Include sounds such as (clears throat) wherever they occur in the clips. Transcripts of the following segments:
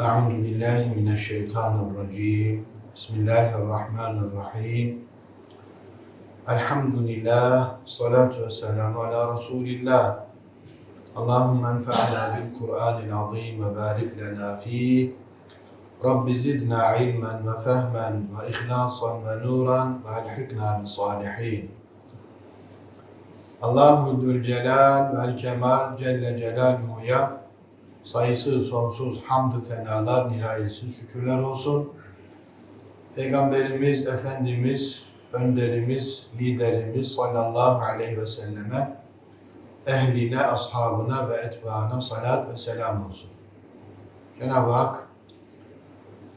أعوذ بالله من الشيطان الرجيم بسم الله الرحمن الرحيم الحمد لله الصلاة والسلام على رسول الله اللهم انفعنا بالقرآن العظيم وبارك لنا فيه رب زدنا علما وفهما وإخلاصا ونورا وألحقنا بالصالحين Allahu Zülcelal vel Kemal Celle Celaluhu'ya sayısız sonsuz hamdü senalar, nihayetsiz şükürler olsun. Peygamberimiz, Efendimiz, önderimiz, liderimiz sallallahu aleyhi ve selleme, ehline, ashabına ve etbaına salat ve selam olsun. Cenab-ı Hak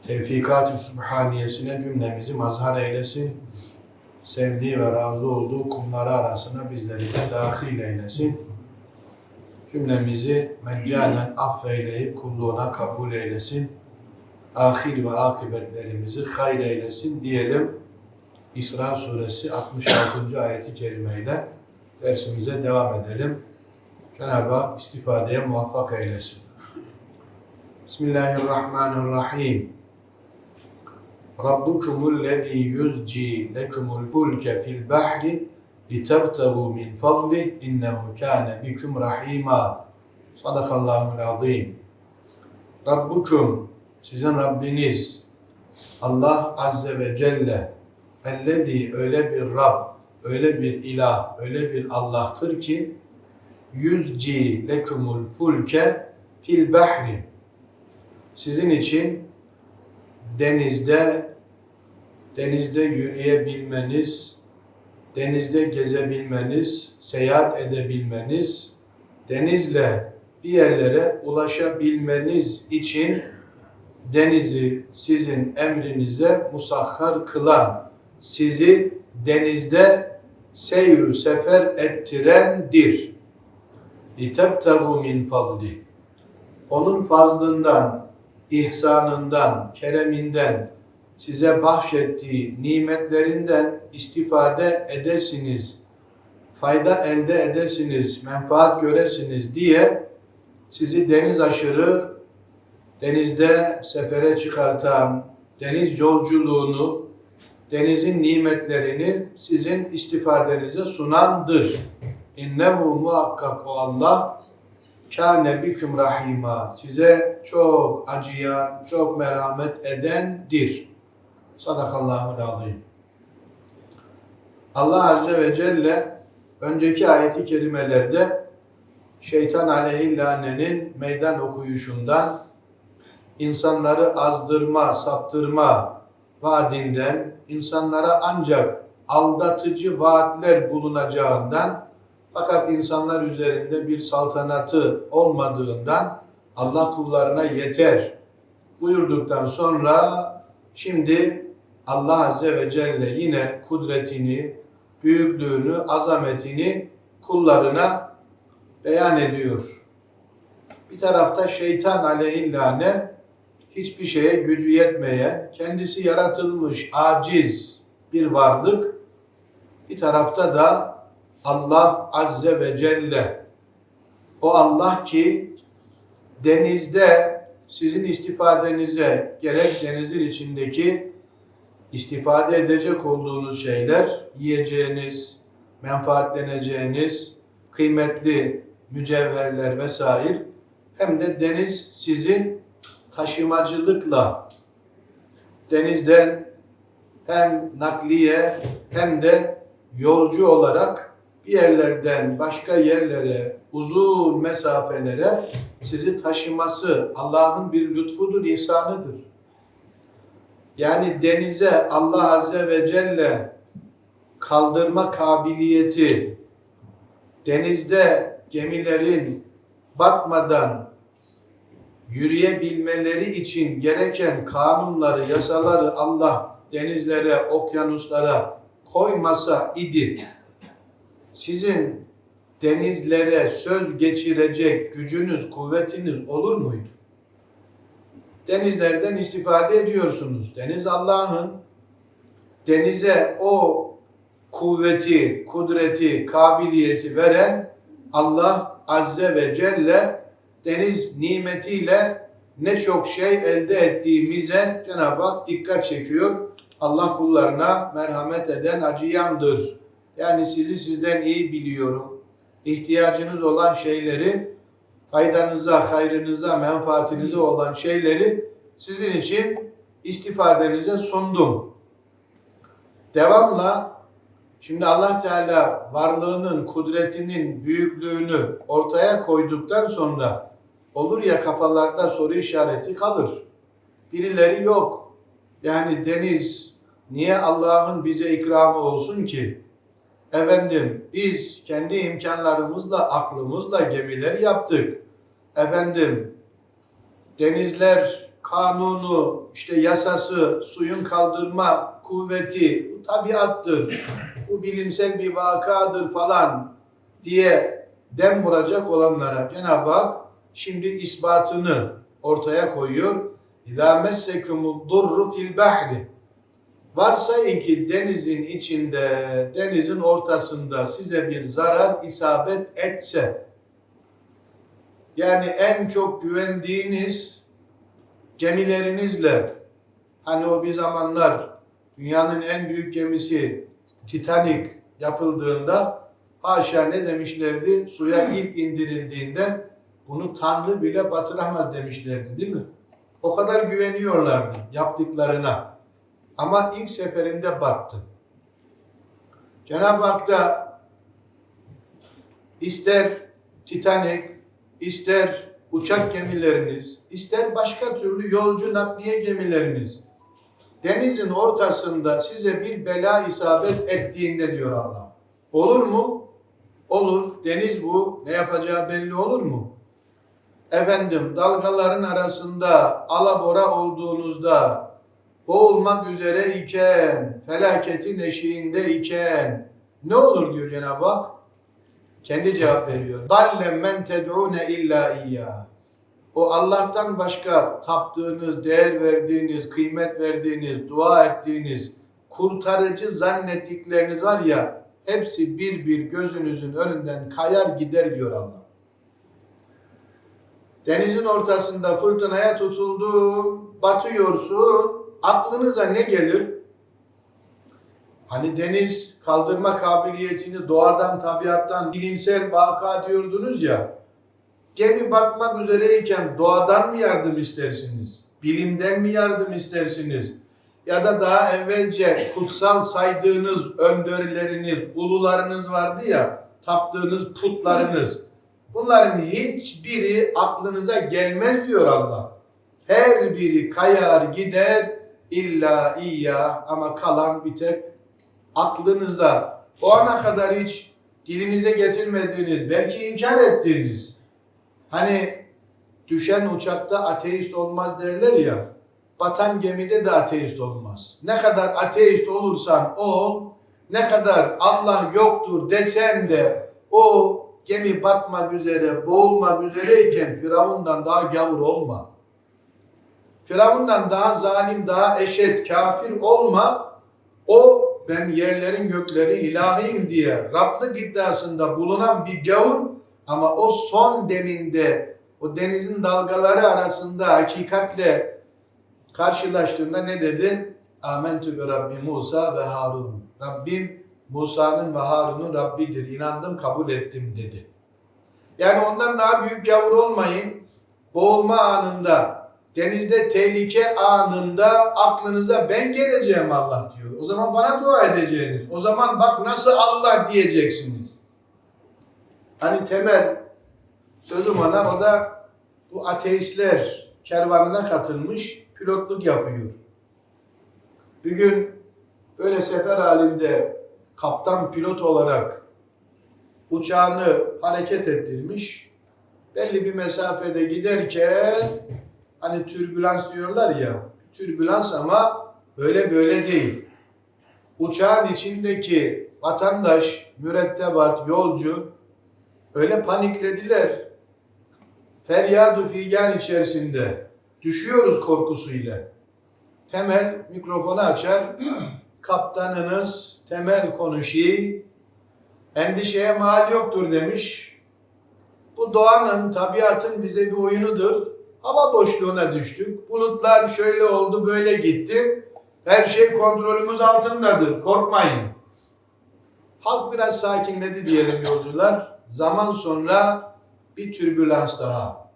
tevfikat-ı sübhaniyesine cümlemizi mazhar eylesin. Sevdiği ve razı olduğu kulları arasına bizleri de dahil eylesin cümlemizi meccanen affeyleyip kulluğuna kabul eylesin. Ahir ve akıbetlerimizi hayır eylesin diyelim. İsra suresi 66. ayeti kerimeyle dersimize devam edelim. Cenab-ı Hak istifadeye muvaffak eylesin. Bismillahirrahmanirrahim. Rabbukumul lezî yuzci lekumul fulke fil bahri لِتَبْتَغُوا مِنْ فَضْلِهِ اِنَّهُ كَانَ بِكُمْ رَحِيمًا Sadakallahul azim. Rabbukum, sizin Rabbiniz, Allah Azze ve Celle, ellezî öyle bir Rab, öyle bir ilah, öyle bir Allah'tır ki, yüzci lekumul fulke fil bahri. Sizin için denizde, denizde yürüyebilmeniz, denizde gezebilmeniz, seyahat edebilmeniz, denizle bir yerlere ulaşabilmeniz için denizi sizin emrinize musahhar kılan, sizi denizde seyru sefer ettirendir. لِتَبْتَغُوا min fazli. Onun fazlından, ihsanından, kereminden, size bahşettiği nimetlerinden istifade edesiniz, fayda elde edesiniz, menfaat göresiniz diye sizi deniz aşırı denizde sefere çıkartan deniz yolculuğunu, denizin nimetlerini sizin istifadenize sunandır. İnnehu muhakkak o Allah kâne biküm rahima size çok acıyan, çok merhamet edendir. Sadakallahu azim. Allah Azze ve Celle önceki ayeti kerimelerde şeytan aleyhillanenin meydan okuyuşundan insanları azdırma, saptırma vaadinden, insanlara ancak aldatıcı vaatler bulunacağından fakat insanlar üzerinde bir saltanatı olmadığından Allah kullarına yeter buyurduktan sonra Şimdi Allah Azze ve Celle yine kudretini, büyüklüğünü, azametini kullarına beyan ediyor. Bir tarafta şeytan aleyhillâne hiçbir şeye gücü yetmeyen, kendisi yaratılmış, aciz bir varlık. Bir tarafta da Allah Azze ve Celle. O Allah ki denizde sizin istifadenize gerek denizin içindeki istifade edecek olduğunuz şeyler, yiyeceğiniz, menfaatleneceğiniz kıymetli mücevherler vesaire hem de deniz sizi taşımacılıkla denizden hem nakliye hem de yolcu olarak bir yerlerden başka yerlere, uzun mesafelere sizi taşıması Allah'ın bir lütfudur, ihsanıdır. Yani denize Allah Azze ve Celle kaldırma kabiliyeti, denizde gemilerin batmadan yürüyebilmeleri için gereken kanunları, yasaları Allah denizlere, okyanuslara koymasa idi sizin denizlere söz geçirecek gücünüz, kuvvetiniz olur muydu? Denizlerden istifade ediyorsunuz. Deniz Allah'ın denize o kuvveti, kudreti, kabiliyeti veren Allah Azze ve Celle deniz nimetiyle ne çok şey elde ettiğimize Cenab-ı Hak dikkat çekiyor. Allah kullarına merhamet eden acıyandır. Yani sizi sizden iyi biliyorum. İhtiyacınız olan şeyleri, faydanıza, hayrınıza, menfaatinize olan şeyleri sizin için istifadenize sundum. Devamla şimdi Allah Teala varlığının, kudretinin büyüklüğünü ortaya koyduktan sonra olur ya kafalarda soru işareti kalır. Birileri yok. Yani deniz niye Allah'ın bize ikramı olsun ki? Efendim biz kendi imkanlarımızla, aklımızla gemiler yaptık. Efendim denizler kanunu, işte yasası, suyun kaldırma kuvveti, bu tabiattır. Bu bilimsel bir vakadır falan diye dem vuracak olanlara Cenab-ı Hak şimdi ispatını ortaya koyuyor. İzâ messekumud durru fil bahri. Varsayın ki denizin içinde, denizin ortasında size bir zarar isabet etse, yani en çok güvendiğiniz gemilerinizle, hani o bir zamanlar dünyanın en büyük gemisi Titanic yapıldığında haşa ne demişlerdi? Suya ilk indirildiğinde bunu Tanrı bile batıramaz demişlerdi değil mi? O kadar güveniyorlardı yaptıklarına. Ama ilk seferinde battı. Cenab-ı Hak da ister Titanic, ister uçak gemileriniz, ister başka türlü yolcu nakliye gemileriniz denizin ortasında size bir bela isabet ettiğinde diyor Allah. Olur mu? Olur. Deniz bu. Ne yapacağı belli olur mu? Efendim dalgaların arasında alabora olduğunuzda boğulmak üzere iken, felaketin eşiğinde iken ne olur diyor Cenab-ı Hak? Kendi cevap veriyor. Dalle men ted'une illa iyyah. O Allah'tan başka taptığınız, değer verdiğiniz, kıymet verdiğiniz, dua ettiğiniz, kurtarıcı zannettikleriniz var ya, hepsi bir bir gözünüzün önünden kayar gider diyor Allah. Denizin ortasında fırtınaya tutuldun, batıyorsun, aklınıza ne gelir? Hani deniz kaldırma kabiliyetini doğadan, tabiattan, bilimsel vaka diyordunuz ya, gemi batmak üzereyken doğadan mı yardım istersiniz? Bilimden mi yardım istersiniz? Ya da daha evvelce kutsal saydığınız öndörleriniz, ulularınız vardı ya, taptığınız putlarınız. Bunların hiçbiri aklınıza gelmez diyor Allah. Her biri kayar gider illa iyya ama kalan bir tek aklınıza o ana kadar hiç dilinize getirmediğiniz, belki inkar ettiğiniz, hani düşen uçakta ateist olmaz derler ya, batan gemide de ateist olmaz. Ne kadar ateist olursan ol, ne kadar Allah yoktur desen de o gemi batmak üzere, boğulmak üzereyken Firavundan daha gavur olma. Firavundan daha zalim, daha eşit, kafir olma. O ben yerlerin göklerin ilahiyim diye Rablık iddiasında bulunan bir gavur ama o son deminde o denizin dalgaları arasında hakikatle karşılaştığında ne dedi? Amentü bi Rabbi Musa ve Harun. Rabbim Musa'nın ve Harun'un Rabbidir. İnandım, kabul ettim dedi. Yani ondan daha büyük gavur olmayın. Boğulma anında, denizde tehlike anında aklınıza ben geleceğim Allah diyor. O zaman bana dua edeceğiniz. O zaman bak nasıl Allah diyeceksiniz. Hani temel sözüm ona o da bu ateistler kervanına katılmış pilotluk yapıyor. Bir gün böyle sefer halinde kaptan pilot olarak uçağını hareket ettirmiş. Belli bir mesafede giderken hani türbülans diyorlar ya, türbülans ama böyle böyle değil. Uçağın içindeki vatandaş, mürettebat, yolcu öyle paniklediler. Feryadu figan içerisinde düşüyoruz korkusuyla. Temel mikrofonu açar. (clears throat) Kaptanınız temel konuşuyor. Endişeye mal yoktur demiş. Bu doğanın, tabiatın bize bir oyunudur. Hava boşluğuna düştük. Bulutlar şöyle oldu, böyle gitti. Her şey kontrolümüz altındadır. Korkmayın. Halk biraz sakinledi diyelim yolcular. Zaman sonra bir türbülans daha.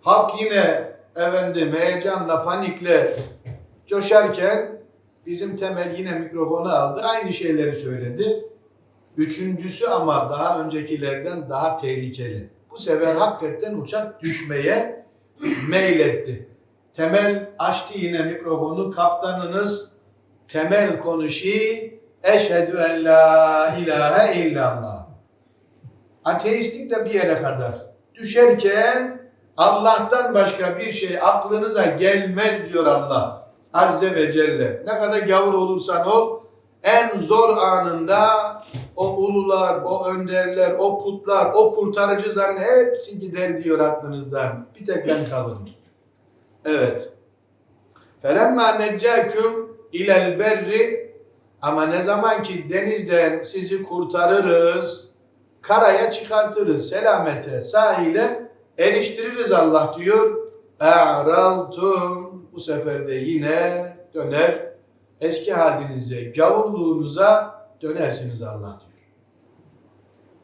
Halk yine efendim heyecanla, panikle coşarken bizim temel yine mikrofonu aldı. Aynı şeyleri söyledi. Üçüncüsü ama daha öncekilerden daha tehlikeli. Bu sefer hakikaten uçak düşmeye meyletti. Temel açtı yine mikrofonu. Kaptanınız temel konuşi eşhedü en la ilahe illallah. Ateistlik de bir yere kadar. Düşerken Allah'tan başka bir şey aklınıza gelmez diyor Allah. Azze ve Celle. Ne kadar gavur olursan ol, en zor anında o ulular, o önderler, o putlar, o kurtarıcı zan hepsi gider diyor aklınızdan. Bir tek ben kalırım. Evet. Felemma neccaküm ilel berri ama ne zaman ki denizden sizi kurtarırız, karaya çıkartırız, selamete, sahile eriştiririz Allah diyor. E'raltum bu sefer de yine döner eski halinize, gavurluğunuza dönersiniz Allah diyor.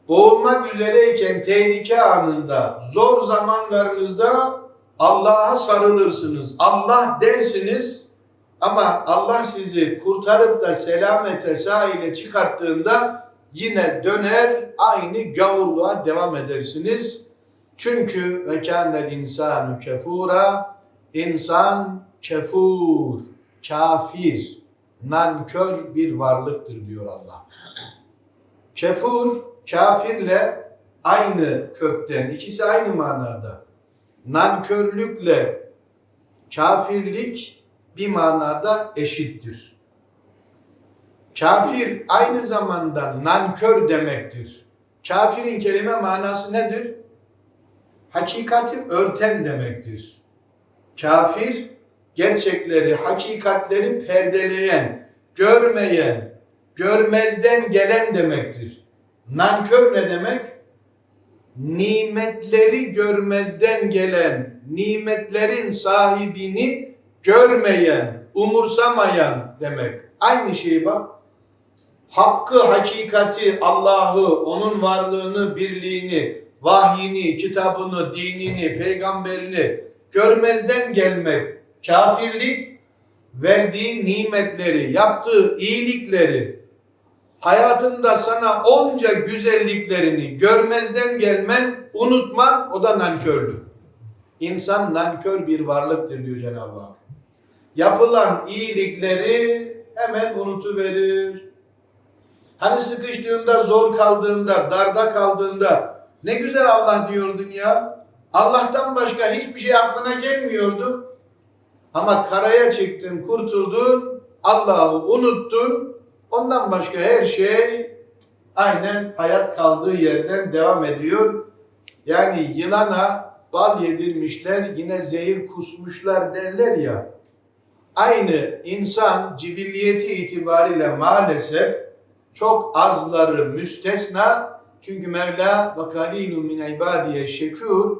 Boğulmak üzereyken tehlike anında, zor zamanlarınızda Allah'a sarılırsınız. Allah dersiniz ama Allah sizi kurtarıp da selamete sahile çıkarttığında yine döner aynı gavurluğa devam edersiniz. Çünkü ve kânel insanu kefura insan kefur, kafir, nankör bir varlıktır diyor Allah. Kefur, kafirle aynı kökten, ikisi aynı manada. Nankörlükle kafirlik bir manada eşittir. Kafir aynı zamanda nankör demektir. Kafirin kelime manası nedir? Hakikati örten demektir. Kafir gerçekleri, hakikatleri perdeleyen, görmeyen, görmezden gelen demektir. Nankör ne demek? Nimetleri görmezden gelen, nimetlerin sahibini görmeyen, umursamayan demek. Aynı şey bak. Hakkı, hakikati, Allah'ı, onun varlığını, birliğini, vahyini, kitabını, dinini, peygamberini görmezden gelmek, kafirlik, verdiği nimetleri, yaptığı iyilikleri, hayatında sana onca güzelliklerini görmezden gelmen, unutman o da nankörlük. İnsan nankör bir varlıktır diyor Cenab-ı Hak. Yapılan iyilikleri hemen unutuverir. Hani sıkıştığında, zor kaldığında, darda kaldığında ne güzel Allah diyordun ya. Allah'tan başka hiçbir şey aklına gelmiyordu. Ama karaya çıktın, kurtuldun, Allah'ı unuttun. Ondan başka her şey aynen hayat kaldığı yerden devam ediyor. Yani yılana bal yedirmişler, yine zehir kusmuşlar derler ya. Aynı insan cibilliyeti itibariyle maalesef çok azları müstesna. Çünkü Mevla ve kalilun min ibadiye şekur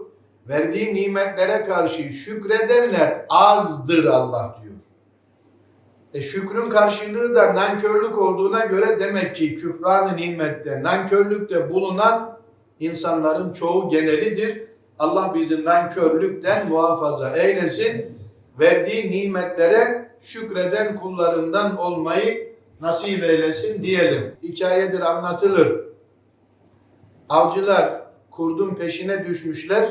verdiği nimetlere karşı şükredenler azdır Allah diyor. E şükrün karşılığı da nankörlük olduğuna göre demek ki küfran-ı nimette, nankörlükte bulunan insanların çoğu genelidir. Allah bizi nankörlükten muhafaza eylesin. Verdiği nimetlere şükreden kullarından olmayı nasip eylesin diyelim. Hikayedir anlatılır. Avcılar kurdun peşine düşmüşler.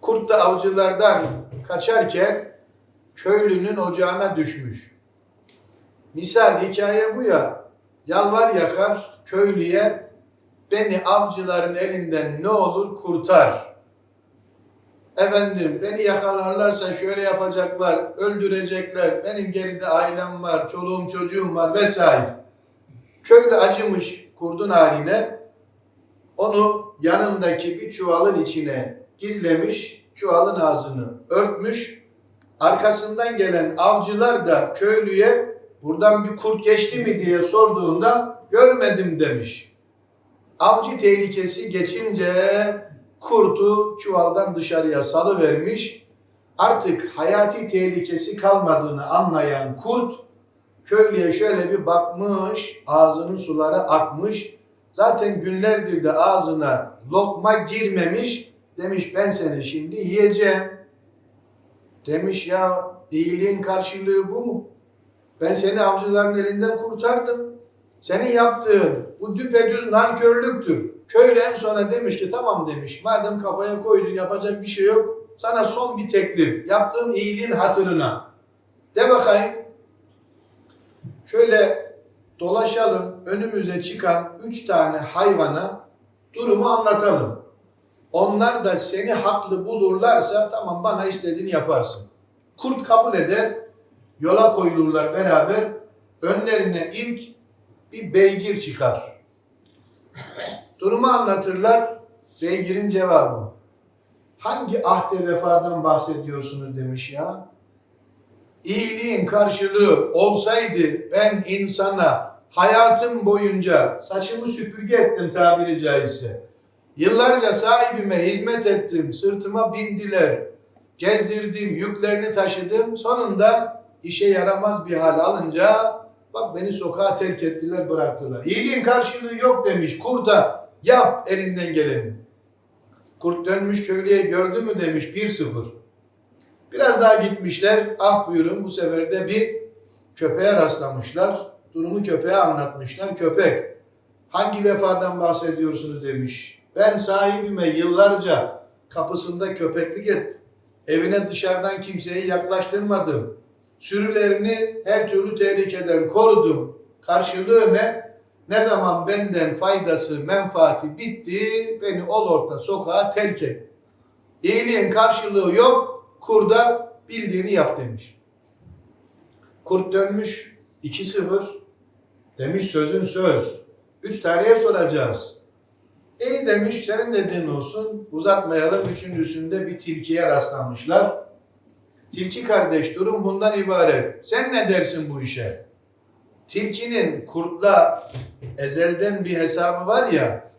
Kurt da avcılardan kaçarken köylünün ocağına düşmüş. Misal hikaye bu ya. Yalvar yakar köylüye beni avcıların elinden ne olur kurtar. Efendim beni yakalarlarsa şöyle yapacaklar, öldürecekler. Benim geride ailem var, çoluğum çocuğum var vesaire. Köylü acımış kurdun haline. Onu yanındaki bir çuvalın içine gizlemiş, çuvalın ağzını örtmüş. Arkasından gelen avcılar da köylüye buradan bir kurt geçti mi diye sorduğunda görmedim demiş. Avcı tehlikesi geçince kurtu çuvaldan dışarıya salıvermiş. Artık hayati tehlikesi kalmadığını anlayan kurt köylüye şöyle bir bakmış, ağzının suları akmış. Zaten günlerdir de ağzına lokma girmemiş. Demiş ben seni şimdi yiyeceğim. Demiş ya iyiliğin karşılığı bu mu? Ben seni avcıların elinden kurtardım. Senin yaptığın bu düpedüz nankörlüktür. Köylü en sona demiş ki tamam demiş. Madem kafaya koydun yapacak bir şey yok. Sana son bir teklif. Yaptığım iyiliğin hatırına. De bakayım. Şöyle dolaşalım. Önümüze çıkan üç tane hayvana durumu anlatalım. Onlar da seni haklı bulurlarsa tamam bana istediğini yaparsın. Kurt kabul eder. Yola koyulurlar beraber. Önlerine ilk bir beygir çıkar. (coughs) Durumu anlatırlar. Beygirin cevabı. Hangi ahde vefadan bahsediyorsunuz demiş ya. İyiliğin karşılığı olsaydı ben insana hayatım boyunca saçımı süpürge ettim tabiri caizse. Yıllarca sahibime hizmet ettim, sırtıma bindiler, gezdirdim, yüklerini taşıdım. Sonunda işe yaramaz bir hal alınca bak beni sokağa terk ettiler, bıraktılar. İyiliğin karşılığı yok demiş. Kurta yap elinden geleni. Kurt dönmüş köylüye gördü mü demiş 1-0. Biraz daha gitmişler. Ah buyurun bu sefer de bir köpeğe rastlamışlar. Durumu köpeğe anlatmışlar. Köpek hangi vefadan bahsediyorsunuz demiş. Ben sahibime yıllarca kapısında köpeklik ettim. Evine dışarıdan kimseyi yaklaştırmadım. Sürülerini her türlü tehlikeden korudum. Karşılığı ne? Ne zaman benden faydası, menfaati bitti, beni ol orta sokağa terk etti. İyiliğin karşılığı yok, kurda bildiğini yap demiş. Kurt dönmüş 2-0 demiş sözün söz. Üç taneye soracağız. İyi demiş senin dediğin olsun uzatmayalım. Üçüncüsünde bir tilkiye rastlamışlar. Tilki kardeş durum bundan ibaret. Sen ne dersin bu işe? Tilkinin kurtla ezelden bir hesabı var ya.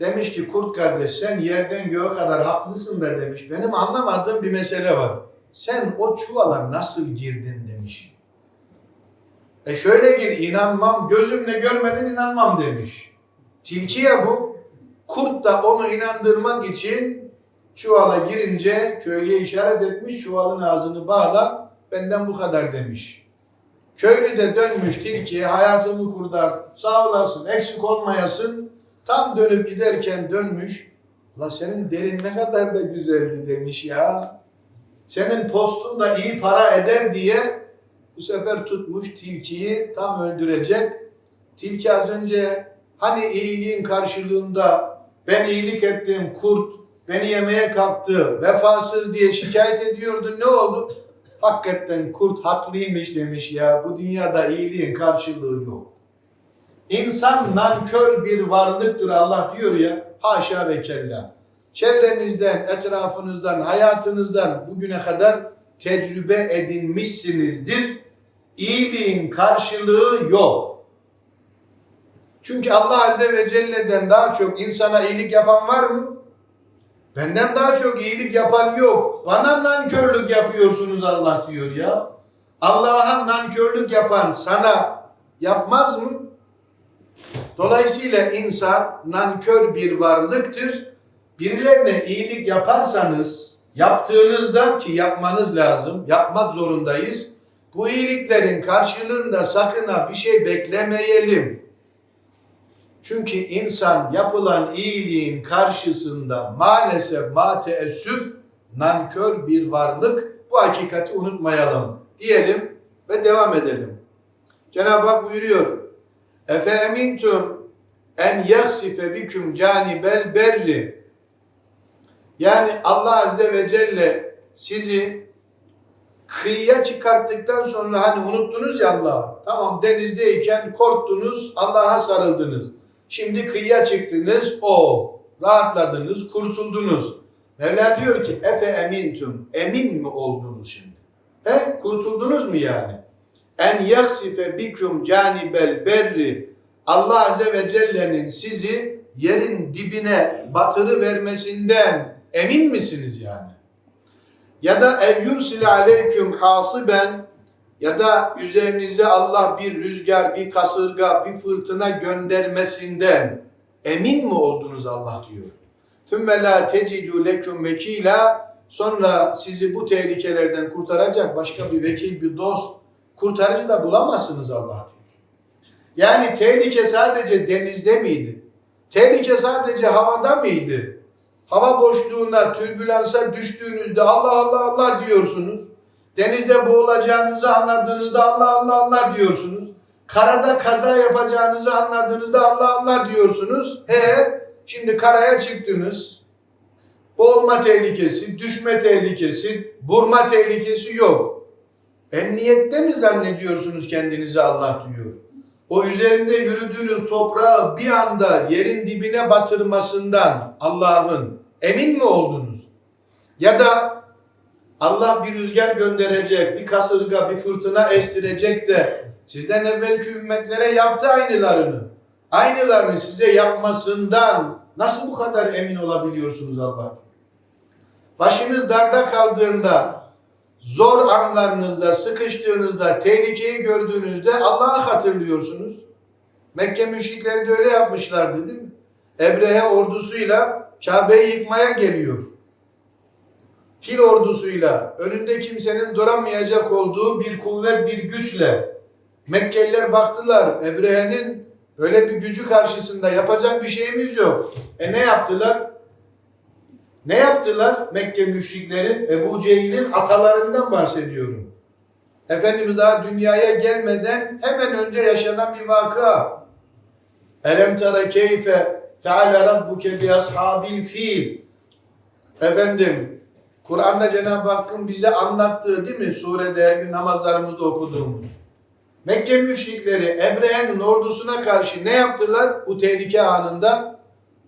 Demiş ki kurt kardeş sen yerden göğe kadar haklısın be demiş. Benim anlamadığım bir mesele var. Sen o çuvala nasıl girdin demiş. E şöyle gir inanmam gözümle görmeden inanmam demiş. Tilki ya bu. Kurt da onu inandırmak için çuvala girince köylüye işaret etmiş çuvalın ağzını bağla benden bu kadar demiş. Köylü de dönmüş tilkiye hayatımı kurtar sağ olasın eksik olmayasın. Tam dönüp giderken dönmüş. La senin derin ne kadar da güzeldi demiş ya. Senin postun da iyi para eder diye bu sefer tutmuş tilkiyi tam öldürecek. Tilki az önce hani iyiliğin karşılığında ben iyilik ettim kurt beni yemeye kalktı vefasız diye şikayet ediyordu ne oldu? Hakikaten kurt haklıymış demiş ya bu dünyada iyiliğin karşılığı yok. İnsan nankör bir varlıktır Allah diyor ya haşa ve kella. Çevrenizden, etrafınızdan, hayatınızdan bugüne kadar tecrübe edinmişsinizdir. İyiliğin karşılığı yok. Çünkü Allah Azze ve Celle'den daha çok insana iyilik yapan var mı? Benden daha çok iyilik yapan yok. Bana nankörlük yapıyorsunuz Allah diyor ya. Allah'a nankörlük yapan sana yapmaz mı? Dolayısıyla insan nankör bir varlıktır. Birilerine iyilik yaparsanız yaptığınızda ki yapmanız lazım, yapmak zorundayız. Bu iyiliklerin karşılığında sakın ha bir şey beklemeyelim. Çünkü insan yapılan iyiliğin karşısında maalesef ma teessüf nankör bir varlık. Bu hakikati unutmayalım diyelim ve devam edelim. Cenab-ı Hak buyuruyor. Efe emintum en yahsife biküm canibel berri. Yani Allah Azze ve Celle sizi kıyıya çıkarttıktan sonra hani unuttunuz ya Allah'ı. Tamam denizdeyken korktunuz, Allah'a sarıldınız. Şimdi kıyıya çıktınız, o rahatladınız, kurtuldunuz. Mevla diyor ki efe emintum, emin mi oldunuz şimdi? He, kurtuldunuz mu yani? En yaksife biküm canibel berri Allah Azze ve Celle'nin sizi yerin dibine batırı vermesinden emin misiniz yani? Ya da ev yursile aleyküm hasiben ya da üzerinize Allah bir rüzgar, bir kasırga, bir fırtına göndermesinden emin mi oldunuz Allah diyor. ثُمَّ لَا تَجِدُوا لَكُمْ vekila Sonra sizi bu tehlikelerden kurtaracak başka bir vekil, bir dost, kurtarıcı da bulamazsınız Allah diyor. Yani tehlike sadece denizde miydi? Tehlike sadece havada mıydı? Hava boşluğuna, türbülansa düştüğünüzde Allah Allah Allah diyorsunuz. Denizde boğulacağınızı anladığınızda Allah Allah Allah diyorsunuz. Karada kaza yapacağınızı anladığınızda Allah Allah diyorsunuz. E şimdi karaya çıktınız. Boğulma tehlikesi, düşme tehlikesi, vurma tehlikesi yok. Emniyette mi zannediyorsunuz kendinizi Allah diyor. O üzerinde yürüdüğünüz toprağı bir anda yerin dibine batırmasından Allah'ın emin mi oldunuz? Ya da Allah bir rüzgar gönderecek, bir kasırga, bir fırtına estirecek de sizden evvelki ümmetlere yaptı aynılarını. Aynılarını size yapmasından nasıl bu kadar emin olabiliyorsunuz Allah? Başınız darda kaldığında, zor anlarınızda, sıkıştığınızda, tehlikeyi gördüğünüzde Allah'ı hatırlıyorsunuz. Mekke müşrikleri de öyle yapmışlardı değil mi? Ebrehe ordusuyla Kabe'yi yıkmaya geliyor. Fil ordusuyla, önünde kimsenin duramayacak olduğu bir kuvvet, bir güçle. Mekkeliler baktılar, Ebrehe'nin öyle bir gücü karşısında yapacak bir şeyimiz yok. E ne yaptılar? Ne yaptılar Mekke müşrikleri? Ebu Cehil'in atalarından bahsediyorum. Efendimiz daha dünyaya gelmeden hemen önce yaşanan bir vaka. Elem tara keyfe feale rabbuke bi ashabil fil. Efendim Kur'an'da Cenab-ı Hakk'ın bize anlattığı değil mi? Surede her gün namazlarımızda okuduğumuz. Mekke müşrikleri Ebrehe'nin ordusuna karşı ne yaptılar bu tehlike anında?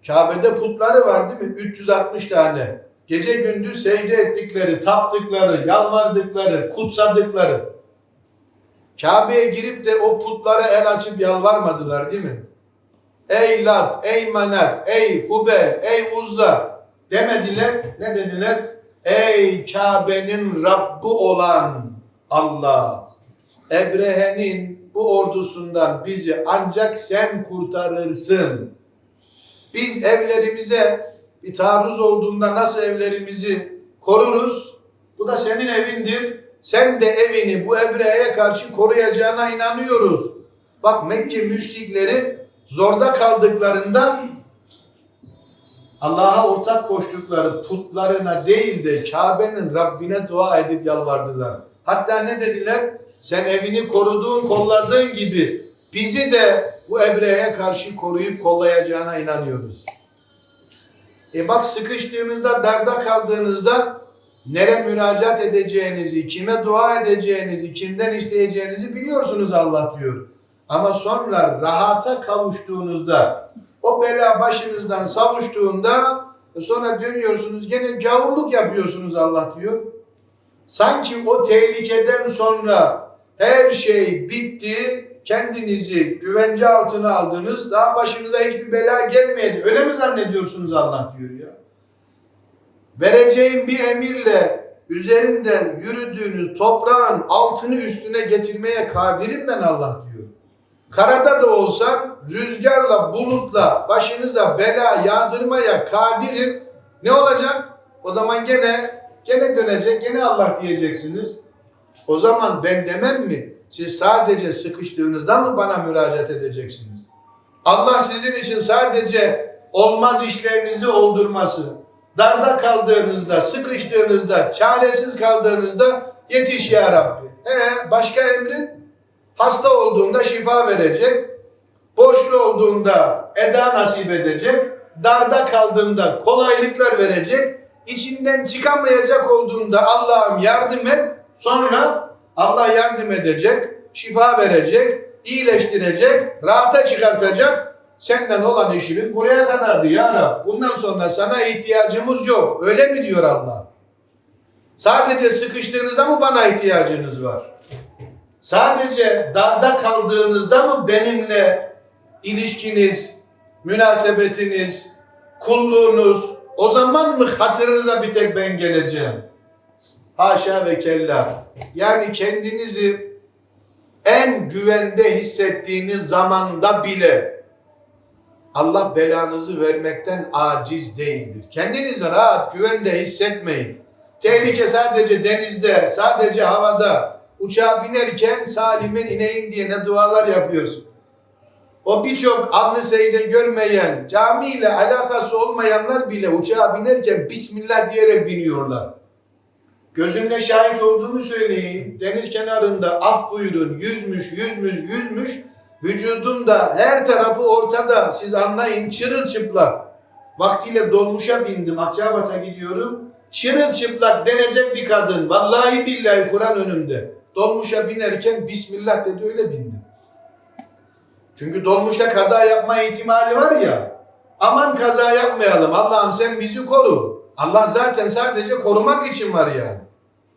Kabe'de putları var değil mi? 360 tane. Gece gündüz secde ettikleri, taptıkları, yalvardıkları, kutsadıkları. Kabe'ye girip de o putlara el açıp yalvarmadılar değil mi? Ey Lat, ey Manat, ey Hubel, ey Uzza demediler. Ne dediler? Ey Kabe'nin Rabbi olan Allah. Ebrehe'nin bu ordusundan bizi ancak sen kurtarırsın. Biz evlerimize bir taarruz olduğunda nasıl evlerimizi koruruz? Bu da senin evindir. Sen de evini bu Ebre'ye karşı koruyacağına inanıyoruz. Bak Mekke müşrikleri zorda kaldıklarında Allah'a ortak koştukları putlarına değil de Kabe'nin Rabbine dua edip yalvardılar. Hatta ne dediler? Sen evini koruduğun, kolladığın gibi bizi de bu Ebre'ye karşı koruyup kollayacağına inanıyoruz. E bak sıkıştığınızda, darda kaldığınızda nere müracaat edeceğinizi, kime dua edeceğinizi, kimden isteyeceğinizi biliyorsunuz Allah diyor. Ama sonra rahata kavuştuğunuzda, o bela başınızdan savuştuğunda e sonra dönüyorsunuz gene gavurluk yapıyorsunuz Allah diyor. Sanki o tehlikeden sonra her şey bitti, kendinizi güvence altına aldınız, daha başınıza hiçbir bela gelmeyecek. Öyle mi zannediyorsunuz Allah diyor ya? Vereceğim bir emirle üzerinde yürüdüğünüz toprağın altını üstüne getirmeye kadirim ben Allah diyor. Karada da olsa rüzgarla, bulutla başınıza bela yağdırmaya kadirim. Ne olacak? O zaman gene gene dönecek, gene Allah diyeceksiniz. O zaman ben demem mi? Siz sadece sıkıştığınızda mı bana müracaat edeceksiniz? Allah sizin için sadece olmaz işlerinizi oldurması, darda kaldığınızda, sıkıştığınızda, çaresiz kaldığınızda yetiş ya Rabbi. Ee, başka emrin? Hasta olduğunda şifa verecek, borçlu olduğunda eda nasip edecek, darda kaldığında kolaylıklar verecek, içinden çıkamayacak olduğunda Allah'ım yardım et, sonra Allah yardım edecek, şifa verecek, iyileştirecek, rahata çıkartacak. Senden olan işimiz buraya kadardı ya Rab. Bundan sonra sana ihtiyacımız yok. Öyle mi diyor Allah? Sadece sıkıştığınızda mı bana ihtiyacınız var? Sadece darda kaldığınızda mı benimle ilişkiniz münasebetiniz, kulluğunuz o zaman mı hatırınıza bir tek ben geleceğim? Haşa ve kella. Yani kendinizi en güvende hissettiğiniz zamanda bile Allah belanızı vermekten aciz değildir. Kendinizi rahat, güvende hissetmeyin. Tehlike sadece denizde, sadece havada. Uçağa binerken salimen ineyin diye ne dualar yapıyorsun. O birçok anlı seyde görmeyen, camiyle alakası olmayanlar bile uçağa binerken Bismillah diyerek biniyorlar. Gözümle şahit olduğumu söyleyeyim. Deniz kenarında af buyurun, yüzmüş, yüzmüş, yüzmüş. Vücudunda her tarafı ortada. Siz anlayın çırılçıplak. Vaktiyle dolmuşa bindim. Akçabat'a gidiyorum. Çırılçıplak denecek bir kadın. Vallahi billahi Kur'an önümde. Dolmuşa binerken Bismillah dedi öyle bindim. Çünkü dolmuşa kaza yapma ihtimali var ya. Aman kaza yapmayalım. Allah'ım sen bizi koru. Allah zaten sadece korumak için var yani.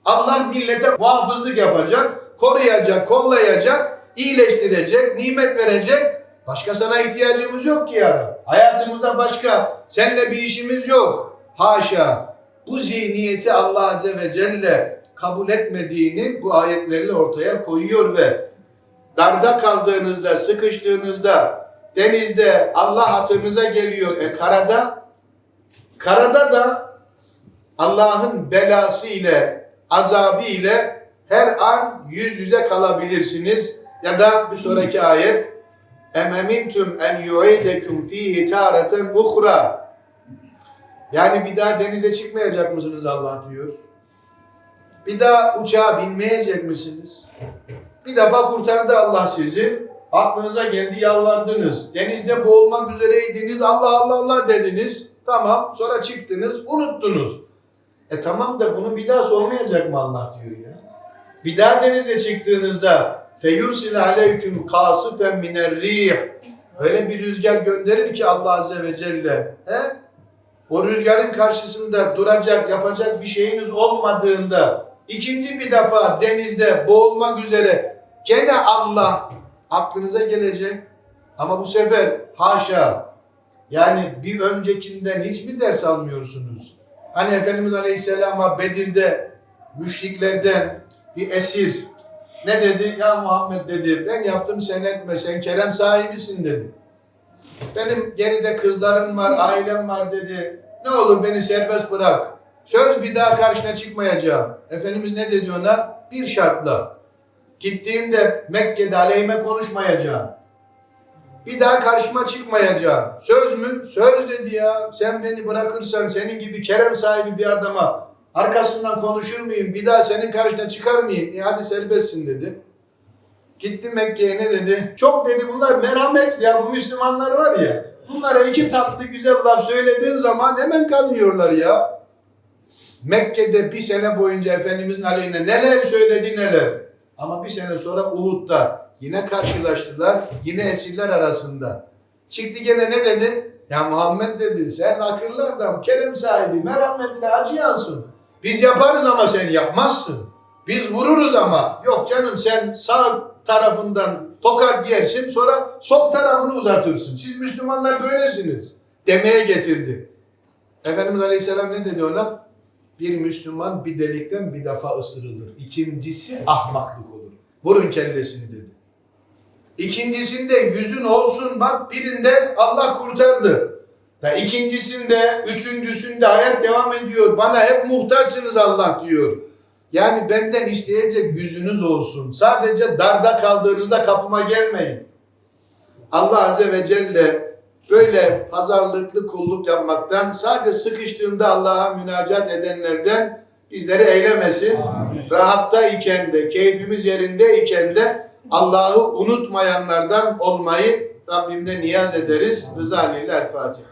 Allah millete muhafızlık yapacak, koruyacak, kollayacak, iyileştirecek, nimet verecek. Başka sana ihtiyacımız yok ki ya. Hayatımızda başka, seninle bir işimiz yok. Haşa. Bu zihniyeti Allah Azze ve Celle kabul etmediğini bu ayetlerle ortaya koyuyor ve darda kaldığınızda, sıkıştığınızda, denizde Allah hatırınıza geliyor. E karada, karada da Allah'ın belası ile, azabı ile her an yüz yüze kalabilirsiniz. Ya da bir sonraki ayet ememintum en yu'idekum fihi tareten uhra yani bir daha denize çıkmayacak mısınız Allah diyor. Bir daha uçağa binmeyecek misiniz? Bir defa kurtardı Allah sizi. Aklınıza geldi yalvardınız. Denizde boğulmak üzereydiniz. Allah Allah Allah dediniz. Tamam. Sonra çıktınız. Unuttunuz. E tamam da bunu bir daha sormayacak mı Allah diyor ya. Bir daha denize çıktığınızda feyursil aleyküm kasıfen minerrih öyle bir rüzgar gönderir ki Allah Azze ve Celle. He? O rüzgarın karşısında duracak, yapacak bir şeyiniz olmadığında ikinci bir defa denizde boğulmak üzere gene Allah aklınıza gelecek. Ama bu sefer haşa yani bir öncekinden hiç mi ders almıyorsunuz? Hani Efendimiz Aleyhisselam'a Bedir'de müşriklerden bir esir ne dedi? Ya Muhammed dedi ben yaptım sen etme sen kerem sahibisin dedi. Benim geride kızlarım var, ailem var dedi. Ne olur beni serbest bırak. Söz bir daha karşına çıkmayacağım. Efendimiz ne dedi ona? Bir şartla. Gittiğinde Mekke'de aleyhime konuşmayacağım. Bir daha karşıma çıkmayacağım. Söz mü? Söz dedi ya. Sen beni bırakırsan senin gibi kerem sahibi bir adama arkasından konuşur muyum? Bir daha senin karşına çıkar mıyım? E hadi serbestsin dedi. Gitti Mekke'ye ne dedi? Çok dedi bunlar merhametli ya bu Müslümanlar var ya. Bunlara iki tatlı güzel laf söylediğin zaman hemen kanıyorlar ya. Mekke'de bir sene boyunca Efendimizin aleyhine neler söyledi neler. Ama bir sene sonra Uhud'da yine karşılaştılar. Yine esirler arasında. Çıktı gene ne dedi? Ya Muhammed dedi sen akıllı adam, kerem sahibi, merhametli, acıyansın. Biz yaparız ama sen yapmazsın. Biz vururuz ama. Yok canım sen sağ tarafından tokat yersin sonra sol tarafını uzatırsın. Siz Müslümanlar böylesiniz. Demeye getirdi. Efendimiz Aleyhisselam ne dedi ona? Bir Müslüman bir delikten bir defa ısırılır. İkincisi ahmaklık olur. Vurun kellesini dedi. İkincisinde yüzün olsun bak birinde Allah kurtardı. Ve ikincisinde, üçüncüsünde hayat devam ediyor. Bana hep muhtaçsınız Allah diyor. Yani benden isteyecek yüzünüz olsun. Sadece darda kaldığınızda kapıma gelmeyin. Allah Azze ve Celle böyle pazarlıklı kulluk yapmaktan sadece sıkıştığında Allah'a münacat edenlerden bizleri eylemesin. Amin. Rahatta iken de, keyfimiz yerinde iken de Allah'ı unutmayanlardan olmayı Rabbimden niyaz ederiz. Rıza Fatiha.